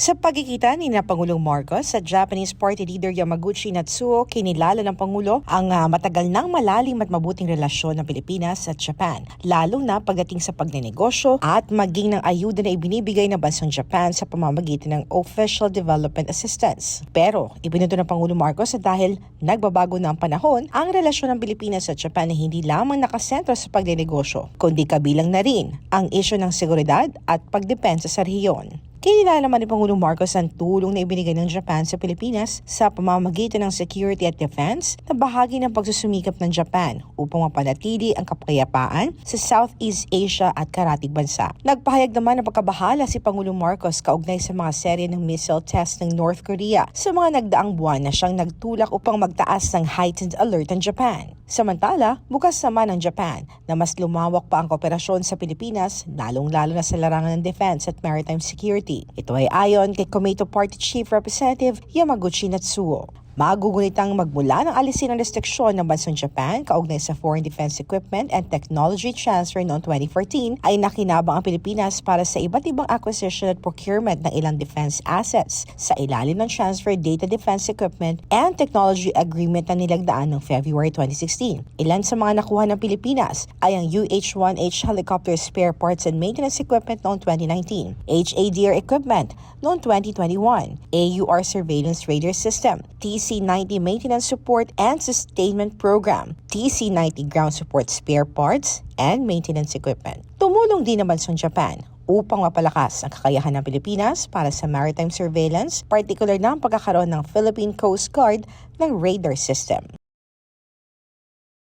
Sa pagkikita ni na Pangulong Marcos sa Japanese Party Leader Yamaguchi Natsuo, kinilala ng Pangulo ang ah, matagal nang malalim at mabuting relasyon ng Pilipinas at Japan, lalo na pagdating sa pagnenegosyo at maging ng ayuda na ibinibigay ng bansang Japan sa pamamagitan ng Official Development Assistance. Pero ibinuto ng Pangulo Marcos na dahil nagbabago na ang panahon, ang relasyon ng Pilipinas at Japan ay hindi lamang nakasentro sa pagnenegosyo, kundi kabilang na rin ang isyo ng seguridad at pagdepensa sa rehiyon. Kinilala naman ni Pangulong Marcos ang tulong na ibinigay ng Japan sa Pilipinas sa pamamagitan ng security at defense na bahagi ng pagsusumikap ng Japan upang mapanatili ang kapayapaan sa Southeast Asia at karatig bansa. Nagpahayag naman ng pagkabahala si Pangulong Marcos kaugnay sa mga serye ng missile test ng North Korea sa mga nagdaang buwan na siyang nagtulak upang magtaas ng heightened alert ang Japan. Samantala, bukas naman ang Japan na mas lumawak pa ang kooperasyon sa Pilipinas, lalong-lalo na sa larangan ng defense at maritime security. Ito ay ayon kay Komeito Party Chief Representative Yamaguchi Natsuo. Magugunitang magmula ng alisin ng restriksyon ng bansang Japan kaugnay sa foreign defense equipment and technology transfer noong 2014 ay nakinabang ang Pilipinas para sa iba't ibang acquisition at procurement ng ilang defense assets sa ilalim ng Transfer Data Defense Equipment and Technology Agreement na nilagdaan noong February 2016. Ilan sa mga nakuha ng Pilipinas ay ang UH-1H helicopter spare parts and maintenance equipment noong 2019, HADR equipment noong 2021, AUR surveillance radar system, TC-90 maintenance support and sustainment program, TC-90 ground support spare parts and maintenance equipment. Tumulong din naman sa Japan upang mapalakas ang kakayahan ng Pilipinas para sa maritime surveillance, particular na ang pagkakaroon ng Philippine Coast Guard ng radar system.